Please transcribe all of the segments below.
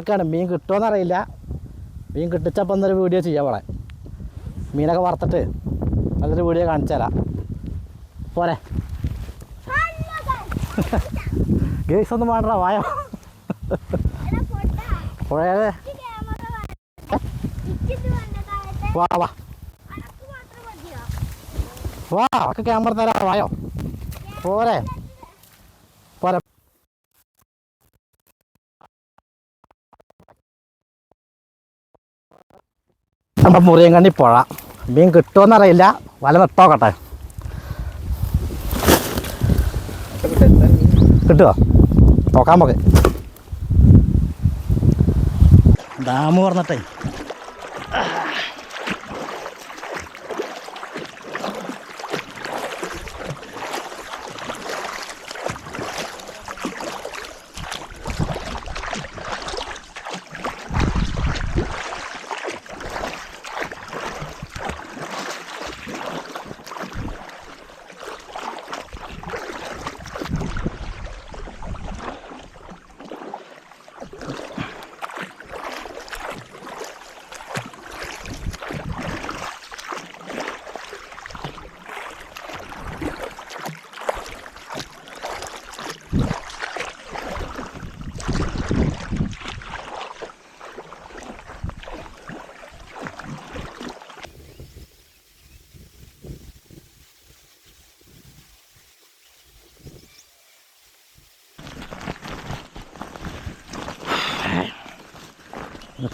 ഒക്കെയാണ് മീൻ കിട്ടുമോന്ന് അറിയില്ല മീൻ കിട്ടിച്ചപ്പോൾ എന്നൊരു വീഡിയോ ചെയ്യാം അവിടെ മീനൊക്കെ വറുത്തിട്ട് നല്ലൊരു വീഡിയോ കാണിച്ചു തരാം പോരെ ഗേസ് ഒന്നും വേണ്ട വായോ. പുഴയത് വാ വാ. വാ ഒക്കെ ക്യാമറ തരാം വായോ. പോരെ. പോരെ. നമ്മുടെ മുറിയങ്കണ്ണി പുഴ. മീൻ കിട്ടുമെന്നറിയില്ല വല നിർത്തോക്കട്ടെ കിട്ടുമോ നോക്കാൻ പോക്ക്. ഡാം പറഞ്ഞിട്ടേ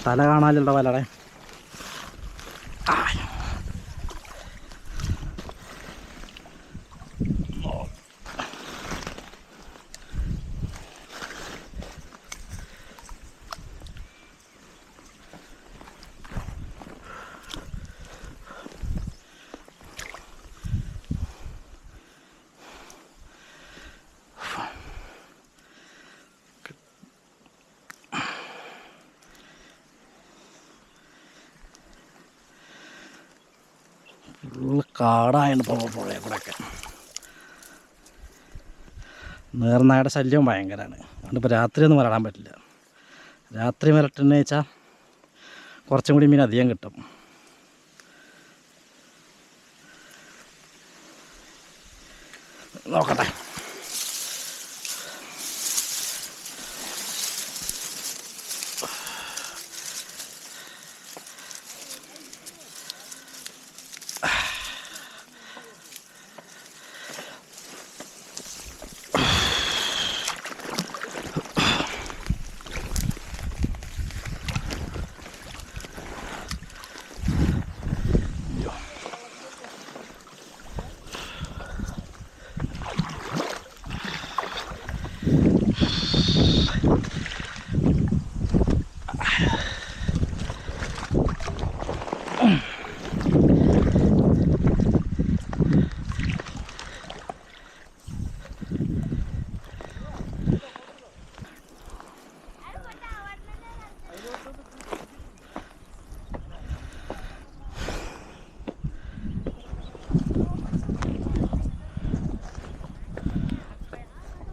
തല കാണാനുള്ള വലടെ. കാടായാണ് ഇപ്പോൾ പുഴയെ കൂടെയൊക്കെ നേർനായുടെ ശല്യവും ഭയങ്കരമാണ് അതുകൊണ്ട് ഇപ്പോൾ രാത്രി ഒന്നും വരടാൻ പറ്റില്ല. രാത്രി വരട്ടെന്ന് വെച്ചാൽ കുറച്ചും കൂടി മീൻ അധികം കിട്ടും. നോക്കട്ടെ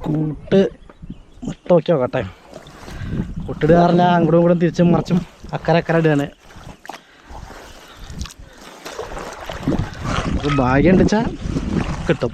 കൂട്ട് മുട്ട നോക്കി നോക്കട്ടെ കൂട്ടിടുകാറില്ല അങ്ങോട്ടും ഇങ്ങോട്ടും തിരിച്ചും മറിച്ചും അക്കരെ അക്കരെ ഇടുകയാണ് ഭാഗ്യം ഉണ്ടെച്ചാൽ കിട്ടും.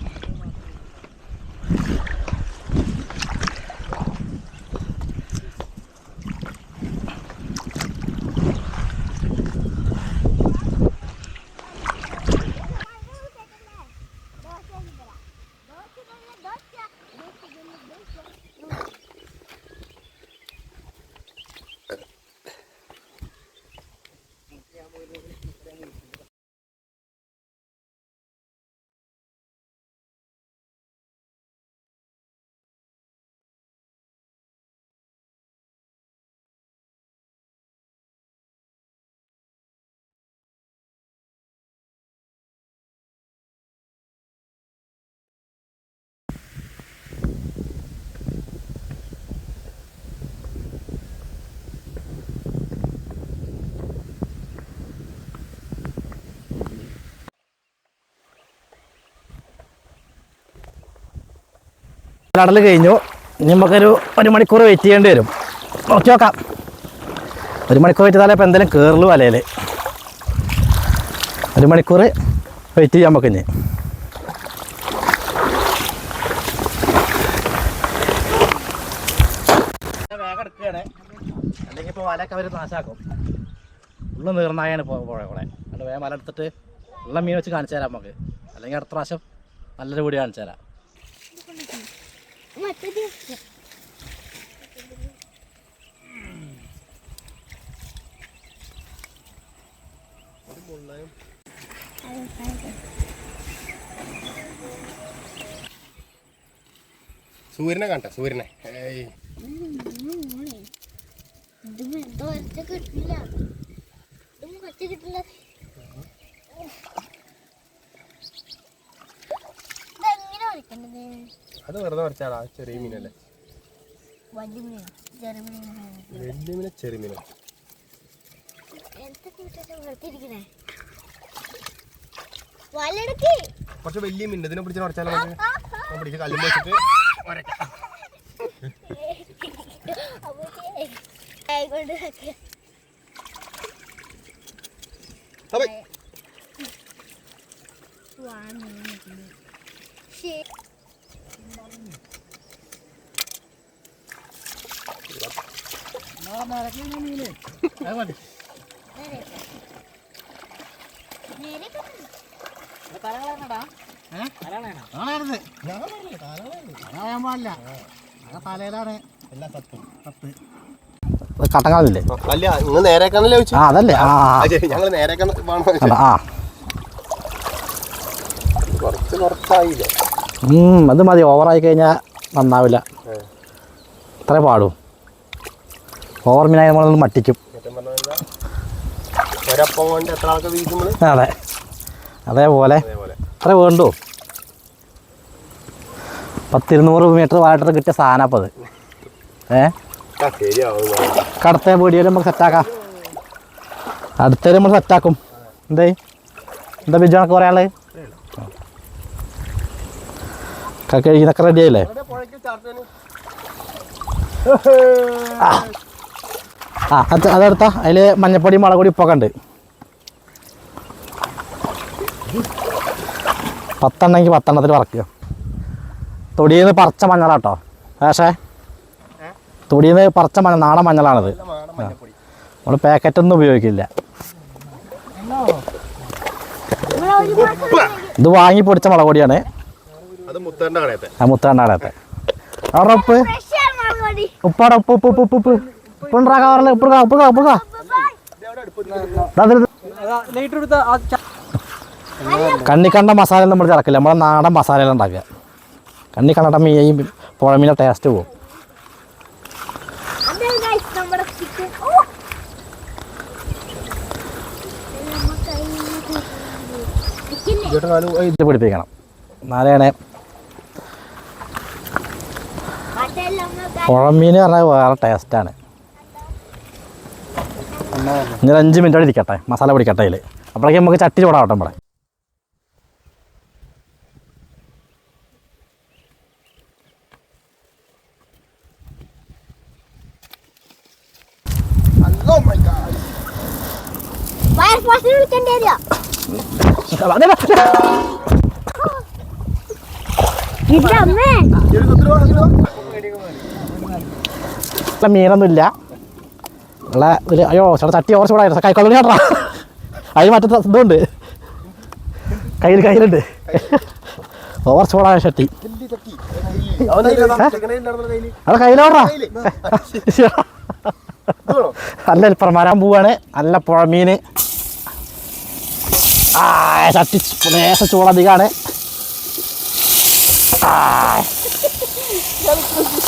കടൽ കഴിഞ്ഞു. നമുക്കൊരു ഒരു മണിക്കൂർ വെയിറ്റ് ചെയ്യേണ്ടി വരും. നോക്കി നോക്കാം. ഒരു മണിക്കൂർ വെയിറ്റ് ചെയ്താലേ ഇപ്പം എന്തെങ്കിലും കയറുള്ളൂ വലയിൽ ഒരു മണിക്കൂർ വെയിറ്റ് ചെയ്യാൻ നമുക്ക് ഇനി. അല്ലെങ്കിൽ ഇപ്പോൾ വലയൊക്കെ അവർ നാശാക്കും ഉള്ള നീർനായാണ് പുഴ കൂടെ അതുകൊണ്ട് വേഗം വല എടുത്തിട്ട് ഉള്ള മീൻ വെച്ച് കാണിച്ചു തരാം നമുക്ക്. അല്ലെങ്കിൽ അടുത്ത പ്രാവശ്യം നല്ലൊരു കൂടി കാണിച്ചു തരാം. സൂര്യനെ കണ്ട സൂര്യനെ. കിട്ടില്ല കിട്ടില്ല ഇതെങ്ങനെ വരയ്ക്കേണ്ടത് അത് വെറുതെ വരച്ചാടാ ചെറിയ മീനല്ലേ. വലിയ മീനോ? ചെറിയ മീനോ വലിയ ചെറിയ കുറച്ച് വലിയ മീൻ ഇതിനെ പിടിച്ച്? ഞാൻ പിടിച്ച് കല്ലും വെച്ചിട്ട് തലയിലാണ്. എല്ലാ സത്തും കട്ടക്കാലില്ലേ അല്ല നിങ്ങൾ ആ അതല്ലേ. ആ നേരെ ഞങ്ങൾ ആ. കുറച്ച് കുറച്ചായില്ലേ? അത് മതി. ഓവറായി കഴിഞ്ഞാൽ നന്നാവില്ല. അത്രേ പാടും. ഓവർ മീനായി നമ്മളൊന്ന് മട്ടിക്കും. അതെ. അതേപോലെ അത്ര വേണ്ടു പത്തിരുന്നൂറ് മീറ്റർ വാട്ടർ കിട്ടിയ സാധനം അപ്പം അത്. ഏ? കടത്തെ വീഡിയോയിൽ നമുക്ക് സെറ്റാക്കാം അടുത്തേലും നമ്മൾ സെറ്റാക്കും എന്തേ? എന്താ ബിജു കണക്ക് പറയാനുള്ളത് കഴിക്കുന്നൊക്കെ റെഡി ആയില്ലേ? ആ. അത് അതെടുത്താ. അതിൽ മഞ്ഞപ്പൊടി മുളക് പൊടി ഉപ്പൊക്കെ ഉണ്ട്. പത്തെണ്ണമെങ്കിൽ പത്തെണ്ണത്തിൽ പറക്കുക തൊടിയിൽ നിന്ന് പറിച്ച മഞ്ഞളാട്ടോ. പക്ഷേ തൊടിയിൽ നിന്ന് പറിച്ച മഞ്ഞ നാടൻ മഞ്ഞളാണിത്. നമ്മൾ പാക്കറ്റൊന്നും ഉപയോഗിക്കില്ല. ഇത് വാങ്ങി പൊടിച്ച മുളക് പൊടിയാണ്. അത് മുത്തേണ്ട കടയത്തെ. ആ മുത്തണ്ടാടത്തെ അവിടെ ഉപ്പ്? ഉപ്പാടെ ഉപ്പ് ഉപ്പ് ഉപ്പ് ഉപ്പ് ഉപ്പ്. ഉപ്പ് ഉണ്ടാക്കാറില്ല ഉപ്പ് ഇടുക, ഉപ്പ് കണ്ണി കണ്ട മസാല നമ്മൾ ചേർക്കില്ല. നമ്മുടെ നാടൻ മസാല ഉണ്ടാക്കുക. കണ്ണി കണ്ട പുഴ മീനെ ടേസ്റ്റ് പോകും നമ്മുടെ ഇത് പിടിപ്പിക്കണം. അതെല്ലാം പുഴമീൻ പറഞ്ഞാൽ വേറെ ടേസ്റ്റാണ് ഇനി ഒരു അഞ്ച് മിനിറ്റ് ഇരിക്കട്ടെ. മസാല പിടിക്കട്ടെ അതിൽ അപ്പോഴേക്കും നമുക്ക് ചട്ടി ചൂടാവട്ടെ ഇവിടെ വിളിക്കേണ്ടി വരിക അമ്മേ ഉള്ള ഒരു അയ്യോ ചേട്ടാ ചട്ടി ഓർച്ച് കൂടായിരുന്നു കൈക്കൊള്ളി ചേട്ടാ അതിന് മറ്റേ ഇതുണ്ട്. കയ്യിൽ കയ്യിലുണ്ട്. ഓർച്ച് കൂടായ ചട്ടി. അവിടെ കയ്യിലോടാ നല്ല വരാൻ പോവാണ്. നല്ല പുഴമീൻ ആ ചട്ടി ലേശ ചൂടധികമാണ് ആ.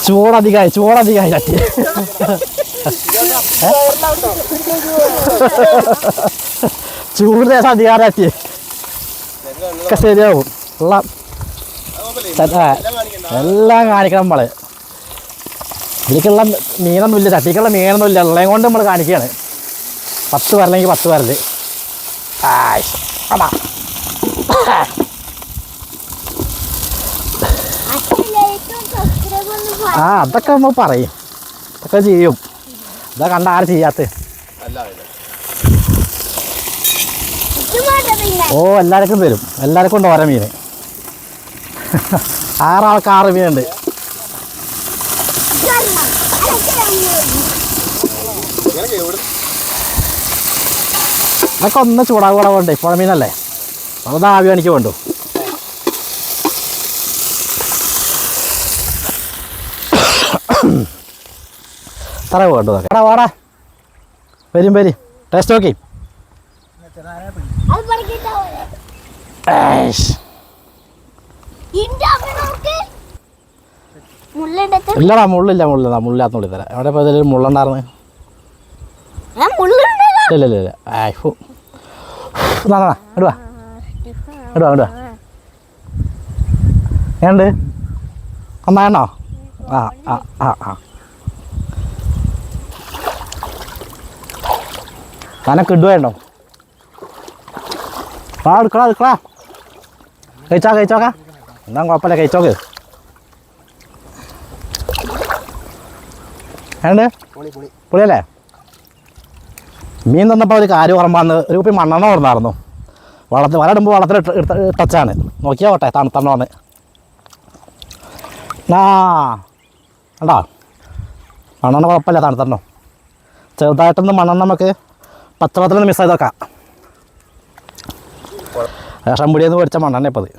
ചൂടധികമായി ചൂടധികമായി ചട്ടി ചൂട് ദേശം അധികാരം തട്ടി ഒക്കെ ശരിയാവും. ആ, എല്ലാം കാണിക്കണം നമ്മൾ. ഇതിലേക്കുള്ള മീനൊന്നും ഇല്ല ചട്ടിക്കുള്ള മീനൊന്നും ഇല്ല ഉള്ളതും കൊണ്ട് നമ്മൾ കാണിക്കുകയാണ് പത്ത് വരലെങ്കിൽ പത്ത് വരൽ. ആയ്. അടാ അച്ഛൻ സബ്സ്ക്രൈബ് ഒന്ന് ആ അതൊക്കെ നമ്മൾ പറയും. അതൊക്കെ ചെയ്യും. ഇതാ കണ്ട ആരും ചെയ്യാത്ത? ഓ എല്ലാവർക്കും തരും. എല്ലാവർക്കും ഉണ്ട് ഓരോ മീൻ. ആറാൾക്ക് ആറ് മീനുണ്ട് ഇതൊരെണ്ണം. അതൊക്കെ ഒന്ന് ചൂടാകൂടെ വേണ്ടേ? പുഴ മീനല്ലേ അത് ആവി എനിക്ക് വേണ്ടു. അത്ര വേണ്ടു എടാ വാടാ. വരും വരും. ടേസ്റ്റ് നോക്കി? ഇല്ലടാ മുള്ളില്ല മുള്ളില്ല. മുള്ളില്ലാത്ത മുള്ളി തരാം എവിടെ പോയതിലൊരു മുള്ളുണ്ടായിരുന്നു? ഇല്ല ഇല്ല ഇല്ല. ആയ് ഫു നാ നാ ഇടുവാ ഇടുവാ ഇടുവാ ഏണ്ട് നന്നായണോ? ആ ആ ആ ആ. കനക്ക് ഇടുവേണ്ടോ ആ എടുക്കടാ എടുക്കടാ. കഴിച്ചോ കഴിച്ചോക്ക എന്നാ കുഴപ്പമില്ല കഴിച്ചോക്ക് ഏണ്ട് പൊളി പൊളി. പുളിയല്ലേ? മീൻ തന്നപ്പോൾ ഒരു കാര്യം ഓർമ്മന്ന് ഒരു കുപ്പി മണ്ണെണ്ണ ഓർന്നായിരുന്നു. വളത്തിൽ വലടുമ്പോൾ വളത്തിൽ ടച്ചാണ് നോക്കിയാ പോട്ടെ തണുത്തണ്ണോന്ന് ആ കണ്ടോ? മണ്ണെണ്ണ കുഴപ്പമില്ല തണുത്തണ്ണോ. ചെറുതായിട്ടൊന്ന് മണ്ണെണ്ണ നമുക്ക് പച്ചവളത്തിലൊന്ന് മിസ് ചെയ്തേക്കാം റേഷൻ പിടിയിൽ നിന്ന് പൊടിച്ച മണ്ണെണ്ണ ഇപ്പോൾ അത്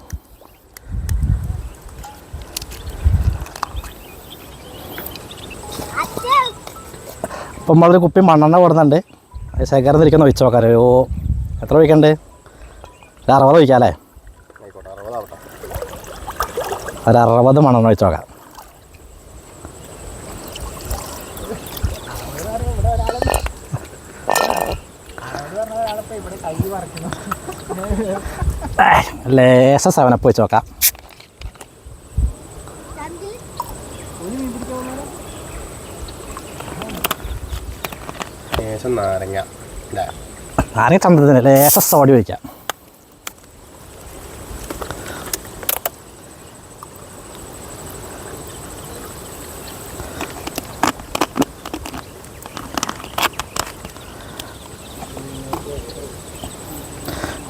ഇപ്പം നമ്മളൊരു കുപ്പി മണ്ണെണ്ണ കൊടുക്കുന്നുണ്ട് അത് ശേഖരന്നിരിക്കുന്ന ഒഴിച്ച് നോക്കാം ഓ എത്ര ഒഴിക്കണ്ട്? ഒരു അറുപത് ഒഴിക്കാം അല്ലേ? ഒരു അറുപത് മണം ഒഴിച്ച് നോക്കാം ലേശ സെവനപ്പ് വെച്ച് നോക്കാം ചന്തി ശേഷം നാരങ്ങ അല്ലേ ആരെയും ചന്തത്തിന് ലേശ സോടി വയ്ക്കാം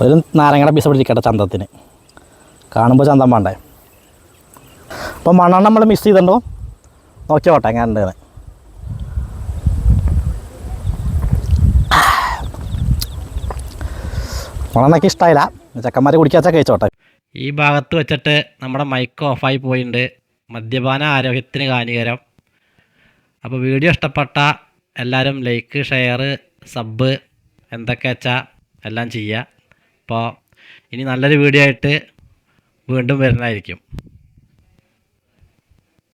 ഒരു നാരങ്ങയുടെ പീസ് പിടിച്ചിക്കട്ടെ ചന്തത്തിന്. കാണുമ്പോൾ ചന്തം വേണ്ടേ? അപ്പോൾ മണ്ണെണ്ണ നമ്മൾ മിക്സ് ചെയ്തിട്ടുണ്ടോ? നോക്കി ഓട്ടെ എങ്ങനെ ഉണ്ടെന്ന് മണ്ണെണ്ണയ്ക്ക് ഇഷ്ടമായില്ല ചെക്കന്മാർ കുടിക്കാച്ചാൽ കഴിച്ചോട്ടെ. ഈ ഭാഗത്ത് വെച്ചിട്ട് നമ്മുടെ മൈക്ക് ഓഫായി പോയിട്ടുണ്ട് മദ്യപാന ആരോഗ്യത്തിന് ഹാനികരം. അപ്പോൾ വീഡിയോ ഇഷ്ടപ്പെട്ട എല്ലാവരും ലൈക്ക് ഷെയർ സബ് എന്തൊക്കെ വെച്ചാൽ എല്ലാം ചെയ്യുക അപ്പോൾ ഇനി നല്ലൊരു വീഡിയോ ആയിട്ട് വീണ്ടും വരുന്നതായിരിക്കും.